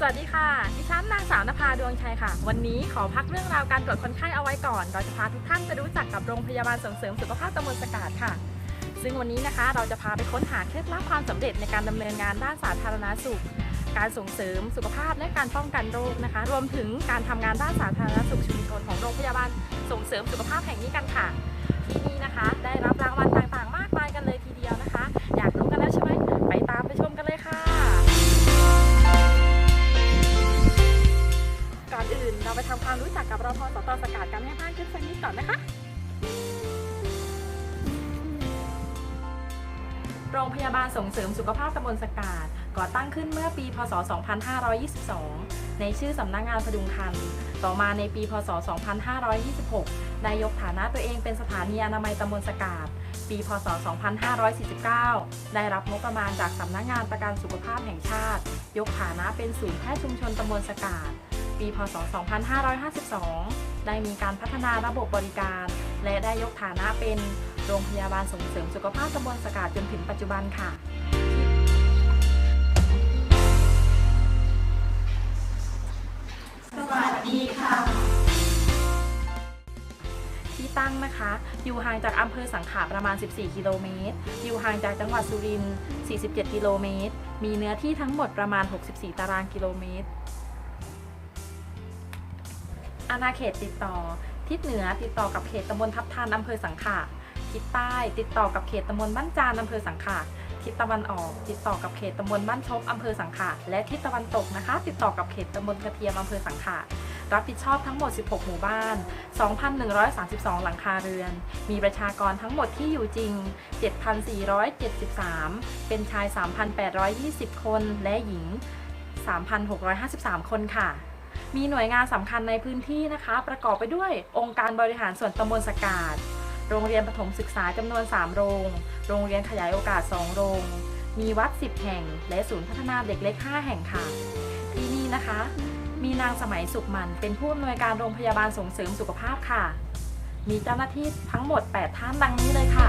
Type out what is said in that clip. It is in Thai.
สวัสดีค่ะ ดิฉันนางสาวนภาดวงชัยค่ะ วันนี้ขอพักเรื่องราวการตรวจคนไข้เอาไว้ก่อน เราจะพาทุกท่านไปรู้จักกับโรงพยาบาลส่งเสริมสุขภาพตำบลสกาดค่ะ ซึ่งวันนี้นะคะ เราจะพาไปค้นหาเคล็ดลับความสำเร็จในการดำเนินงานด้านสาธารณสุข การส่งเสริมสุขภาพและการป้องกันโรคนะคะ รวมถึงการทำงานด้านสาธารณสุขชุมชนของโรงพยาบาลส่งเสริมสุขภาพแห่งนี้กันค่ะ กับรพสตสกัดกันให้มากขึ้นสักนิดก่อนนะคะ โรงพยาบาลส่งเสริมสุขภาพตำบลสกาดก่อตั้งขึ้นเมื่อปี พศ 2522 ในชื่อสำนักงานพดุงคัน ต่อมาในปี พศ 2526 ได้ยกฐานะตัวเองเป็นสถานีอนามัยตำบลสกาดปี พศ 2549 ได้รับงบประมาณจากสำนักงานประกันสุขภาพแห่งชาติ ยกฐานะเป็นศูนย์แพทย์ชุมชนตำบลสกาด ปี พศ 2552 ได้มีการพัฒนาระบบบริการ และได้ยกฐานะเป็นโรงพยาบาลส่งเสริมสุขภาพตำบลสกาดจนถึงปัจจุบันค่ะสวัสดีค่ะที่ตั้งนะคะ อยู่ห่างจากอำเภอสังขะประมาณ 14 กิโลเมตร อยู่ห่างจากจังหวัดสุรินทร์ 47 กิโลเมตร มีเนื้อที่ทั้งหมดประมาณ 64 ตารางกิโลเมตร อาณาเขตติดต่อ ทิศเหนือติดต่อกับเขตตำบลทับทานอำเภอสังขะทิศใต้ติดต่อกับเขตตำบลบ้านจานอำเภอสังขะทิศตะวันออก ติดต่อกับเขตตำบลบ้านชบอำเภอสังขะและทิศตะวันตกนะคะ ติดต่อกับเขตตำบลกระเทียมอำเภอสังขะรับผิดชอบทั้งหมด 16 หมู่บ้าน 2,132 หลังคาเรือน มีประชากรทั้งหมดที่อยู่จริง 7,473 เป็นชาย 3,820 คน และหญิง 3,653 คนค่ะ มีหน่วยงานสำคัญในพื้นที่นะคะ ประกอบไปด้วยองค์การบริหารส่วนตำบลสกาดโรงเรียนประถมศึกษาจำนวน 3 โรง โรงเรียนขยายโอกาส 2 โรง มีวัด 10 แห่ง และศูนย์พัฒนาเด็กเล็ก 5 แห่งค่ะ ที่นี่นะคะ มีนางสมัยสุขมัน เป็นผู้อำนวยการโรงพยาบาลส่งเสริมสุขภาพค่ะ มีเจ้าหน้าที่ทั้งหมด 8 ท่านดังนี้เลยค่ะ